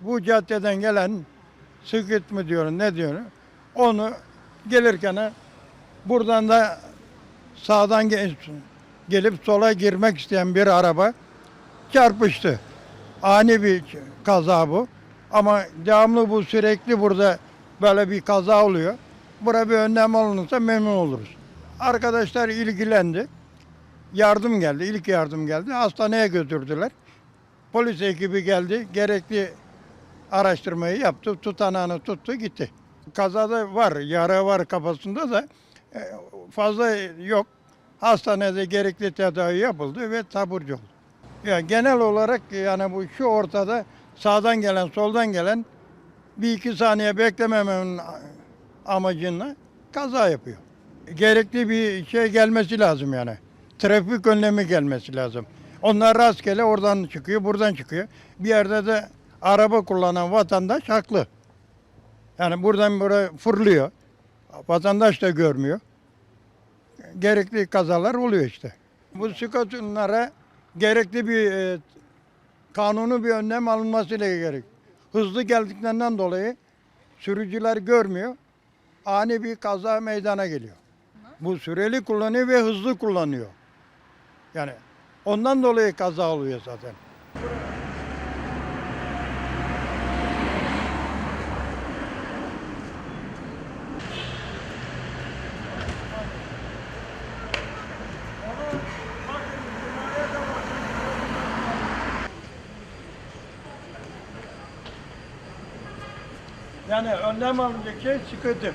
bu caddeden gelen sıkıt mı diyor ne diyor onu gelirken buradan da sağdan gel- gelip sola girmek isteyen bir araba çarpıştı. Ani bir kaza bu. Ama devamlı bu sürekli burada böyle bir kaza oluyor. Buna bir önlem alınırsa memnun oluruz. Arkadaşlar ilgilendi. Yardım geldi, ilk yardım geldi. Hastaneye götürdüler. Polis ekibi geldi, gerekli araştırmayı yaptı, tutanağını tuttu, gitti. Kazada var, yara var kafasında da e, fazla yok. Hastanede gerekli tedavi yapıldı ve taburcu oldu. Ya genel olarak yani bu şu ortada sağdan gelen, soldan gelen bir iki saniye beklememenin amacıyla kaza yapıyor. Gerekli bir şey gelmesi lazım yani. Trafik önlemi gelmesi lazım. Onlar rastgele oradan çıkıyor, buradan çıkıyor. Bir yerde de araba kullanan vatandaş haklı. Yani buradan buraya fırlıyor. Vatandaş da görmüyor. Gerekli kazalar oluyor işte. Bu skuterlara gerekli bir e, kanunu bir önlem alınması gerek. Hızlı geldiklerinden dolayı sürücüler görmüyor. Ani bir kaza meydana geliyor. Bu süreli kullanıyor ve hızlı kullanıyor. Yani ondan dolayı kaza oluyor zaten. Yani önlem alınacak şey sıkıntı.